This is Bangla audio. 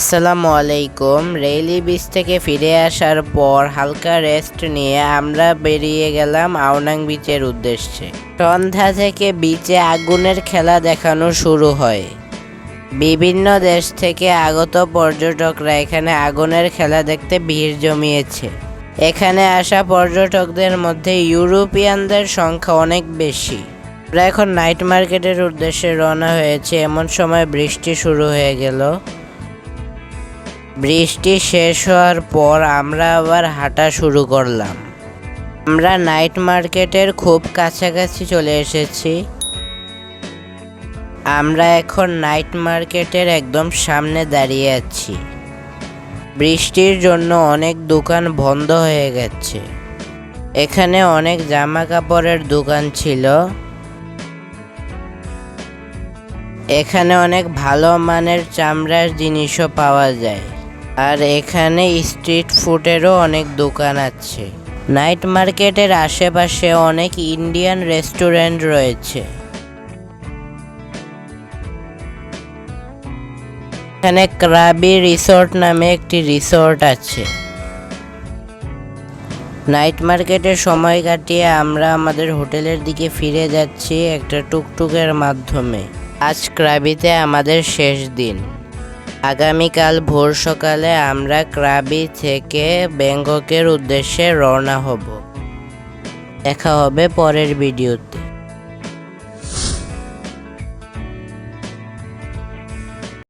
আসসালামু আলাইকুম। রেইলি বিচ থেকে ফিরে আসার পর হালকা রেস্ট নিয়ে আমরা বেরিয়ে গেলাম আওনাং বিচের উদ্দেশ্যে। সন্ধ্যা থেকে বিচে আগুনের খেলা দেখানো শুরু হয়। বিভিন্ন দেশ থেকে আগত পর্যটকরা এখানে আগুনের খেলা দেখতে ভিড় জমিয়েছে। এখানে আসা পর্যটকদের মধ্যে ইউরোপিয়ানদের সংখ্যা অনেক বেশি। আমরা এখন নাইট মার্কেটের উদ্দেশ্যে রওনা হয়েছে। এমন সময় বৃষ্টি শুরু হয়ে গেল। বৃষ্টি শেষ হওয়ার পর আমরা আবার হাঁটা শুরু করলাম। আমরা নাইট মার্কেটের খুব কাছাকাছি চলে এসেছি। আমরা এখন নাইট মার্কেটের একদম সামনে দাঁড়িয়ে আছি। বৃষ্টির জন্য অনেক দোকান বন্ধ হয়ে গেছে। এখানে অনেক জামা কাপড়ের দোকান ছিল। এখানে অনেক ভালো মানের চামড়ার জিনিসও পাওয়া যায়। আর এখানে স্ট্রিট ফুডেরও অনেক দোকান আছে। নাইট মার্কেটের আশেপাশে অনেক ইন্ডিয়ান রেস্টুরেন্ট রয়েছে। এখানে ক্রাবি রিসোর্ট নামে একটি রিসোর্ট আছে। নাইট মার্কেটে সময় কাটিয়ে আমরা আমাদের হোটেলের দিকে ফিরে যাচ্ছি একটা টুকটুকের মাধ্যমে। আজ ক্রাবিতে আমাদের শেষ দিন। আগামীকাল ভোর সকালে আমরা ক্রাবি থেকে ব্যাংককের উদ্দেশ্যে রওনা হব। দেখা হবে পরের ভিডিওতে।